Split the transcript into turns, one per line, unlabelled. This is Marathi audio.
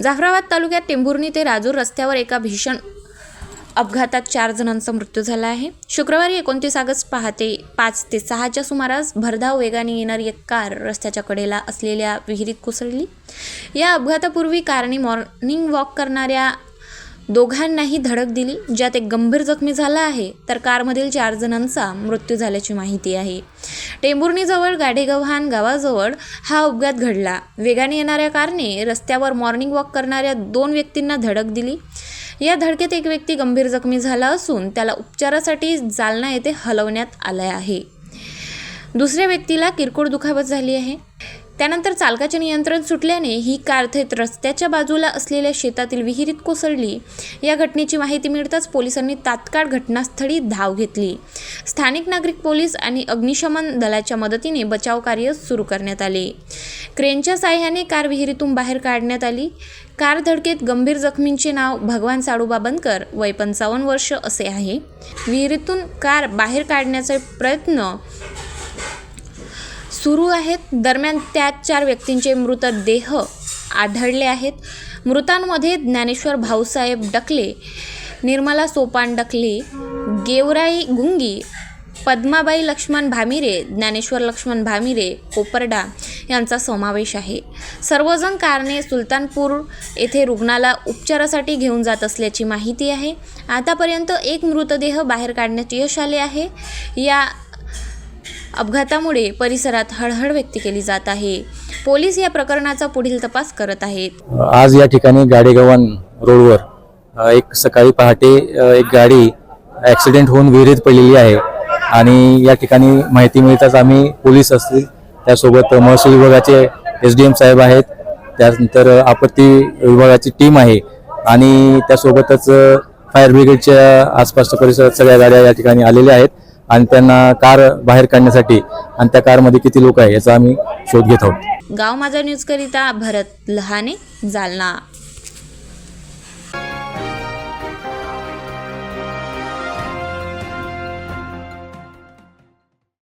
जाफराबाद तालुक्यात टेंभुर्णी ते राजूर रस्त्यावर एका भीषण अपघातात चार जणांचा मृत्यू झाला आहे. शुक्रवारी एकोणतीस ऑगस्ट पहाटे पाच ते सहाच्या सुमारास भरधाव वेगाने येणारी एक कार रस्त्याच्या कडेला असलेल्या विहिरीत कोसळली. या अपघातापूर्वी कारने मॉर्निंग वॉक करणाऱ्या दोघांनाही धडक दिली ज्यात एक गंभीर जखमी झाला आहे तर कारमधील चार जणांचा मृत्यू झाल्याची माहिती आहे. टेंभुर्णीजवळ गाडेगव्हाण गावाजवळ हा अपघात घडला. वेगाने येणाऱ्या कारने रस्त्यावर मॉर्निंग वॉक करणाऱ्या दोन व्यक्तींना धडक दिली. या धडकेत एक व्यक्ती गंभीर जखमी झाला असून त्याला उपचारासाठी जालना येथे हलवण्यात आलं आहे. दुसऱ्या व्यक्तीला किरकोळ दुखापत झाली आहे. त्यानंतर चालकाचे नियंत्रण सुटल्याने ही कार थेट रस्त्याच्या बाजूला असलेल्या शेतातील विहिरीत कोसळली. या घटनेची माहिती मिळताच पोलिसांनी तात्काळ घटनास्थळी धाव घेतली. स्थानिक नागरिक पोलीस आणि अग्निशमन दलाच्या मदतीने बचाव कार्य सुरू करण्यात आले. क्रेनच्या साह्याने कार विहिरीतून बाहेर काढण्यात आली. कार धडकेत गंभीर जखमींचे नाव भगवान साडूबा बनकर वय पंचावन्न वर्ष असे आहे. विहिरीतून कार बाहेर काढण्याचा प्रयत्न सुरू आहेत. दरम्यान त्यात चार व्यक्तींचे मृतदेह आढळले आहेत. मृतांमध्ये ज्ञानेश्वर भाऊसाहेब डकले निर्मला सोपान डकले गेवराई गुंगी पद्माबाई लक्ष्मण भामिरे ज्ञानेश्वर लक्ष्मण भामिरे कोपर्डा यांचा समावेश आहे. सर्वजण कारणे सुलतानपूर येथे रुग्णाला उपचारासाठी घेऊन जात असल्याची माहिती आहे. आतापर्यंत एक मृतदेह बाहेर काढण्यात यश आले आहे. या अपघातामुळे परिसरात हळहळ व्यक्त केली जात आहे. पोलीस या प्रकरणाचा पुढील तपास करत आहेत.
आज या ठिकाणी गाडेगव्हाण रोडवर एक सकाळी पहाटे एक गाडी ॲक्सिडेंट होऊन विहिरीत पडलेली आहे आणि या ठिकाणी माहिती मिळताच आम्ही पोलीस असतील त्यासोबत महसूल विभागाचे एस डी एम साहेब आहेत त्यानंतर आपत्ती विभागाची टीम आहे आणि त्यासोबतच फायर ब्रिगेडच्या आसपासच्या परिसरात सगळ्या गाड्या या ठिकाणी आलेल्या आहेत. आणि त्यांना कार बाहेर काढण्यासाठी आणि त्या कारमध्ये किती लोक आहे याचा आम्ही शोध घेत आहोत.
गाव माझा न्यूजकरिता भरत लहाने जालना.